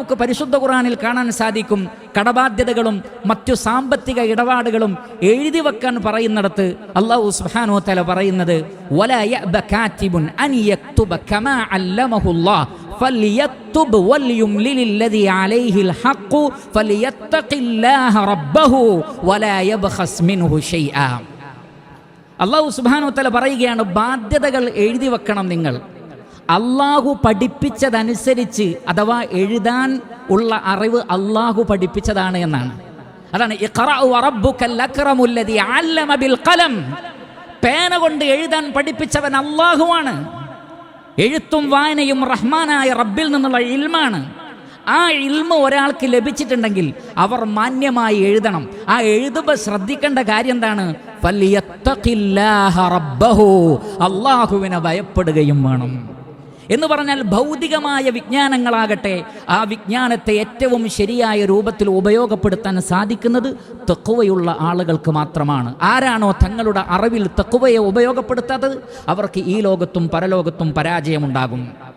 നമുക്ക് പരിശുദ്ധ ഖുറാനിൽ കാണാൻ സാധിക്കും. കടബാധ്യതകളും മറ്റു സാമ്പത്തിക ഇടപാടുകളും എഴുതി വെക്കാൻ പറയുന്നിടത്ത് അള്ളാഹു സുഹാനോ തല പറയുന്നത് അള്ളാഹു സുബാനോ തല പറയുകയാണ് ബാധ്യതകൾ എഴുതി വെക്കണം നിങ്ങൾ. അള്ളാഹു പഠിപ്പിച്ചതനുസരിച്ച് അഥവാ എഴുതാൻ ഉള്ള അറിവ് അള്ളാഹു പഠിപ്പിച്ചതാണ് എന്നാണ്. അതാണ് പേന കൊണ്ട് എഴുതാൻ പഠിപ്പിച്ചവൻ അള്ളാഹുവാണ്. എഴുത്തും വായനയും റഹ്മാനായ റബ്ബിൽ നിന്നുള്ള ഇൽമാണ്. ആ ഇൽമ ഒരാൾക്ക് ലഭിച്ചിട്ടുണ്ടെങ്കിൽ അവർ മാന്യമായി എഴുതണം. ആ എഴുതുമ്പോൾ ശ്രദ്ധിക്കേണ്ട കാര്യം എന്താണ്. അള്ളാഹുവിനെ ഭയപ്പെടുകയും വേണം. എന്ന് പറഞ്ഞാൽ ഭൗതികമായ വിജ്ഞാനങ്ങളാകട്ടെ ആ വിജ്ഞാനത്തെ ഏറ്റവും ശരിയായ രൂപത്തിൽ ഉപയോഗപ്പെടുത്താൻ സാധിക്കുന്നത് തെക്കുവയുള്ള ആളുകൾക്ക് മാത്രമാണ്. ആരാണോ തങ്ങളുടെ അറിവിൽ തെക്കുവയെ ഉപയോഗപ്പെടുത്താത്തത്? അവർക്ക് ഈ ലോകത്തും പരലോകത്തും പരാജയമുണ്ടാകും.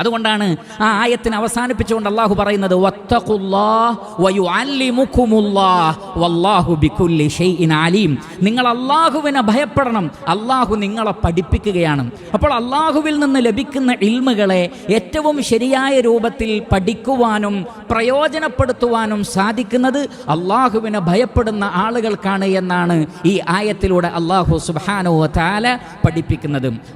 അതുകൊണ്ടാണ് ആ ആയത്തിന് അവസാനിപ്പിച്ചുകൊണ്ട് അള്ളാഹു പറയുന്നത് "വത്തഖുല്ലാഹ് വയുഅല്ലിമുക്കുമുല്ലാഹ് വല്ലാഹു ബികുല്ലി ഷൈഇൻ അലീം." നിങ്ങൾ അള്ളാഹുവിനെ ഭയപ്പെടണം. അള്ളാഹു നിങ്ങളെ പഠിപ്പിക്കുകയാണ്. അപ്പോൾ അള്ളാഹുവിൽ നിന്ന് ലഭിക്കുന്ന ഇൽമുകളെ ഏറ്റവും ശരിയായ രൂപത്തിൽ പഠിക്കുവാനും പ്രയോജനപ്പെടുത്തുവാനും സാധിക്കുന്നത് അള്ളാഹുവിനെ ഭയപ്പെടുന്ന ആളുകൾക്കാണ് എന്നാണ് ഈ ആയത്തിലൂടെ അള്ളാഹു സുബാനോ താല പഠിപ്പിക്കുന്നത്.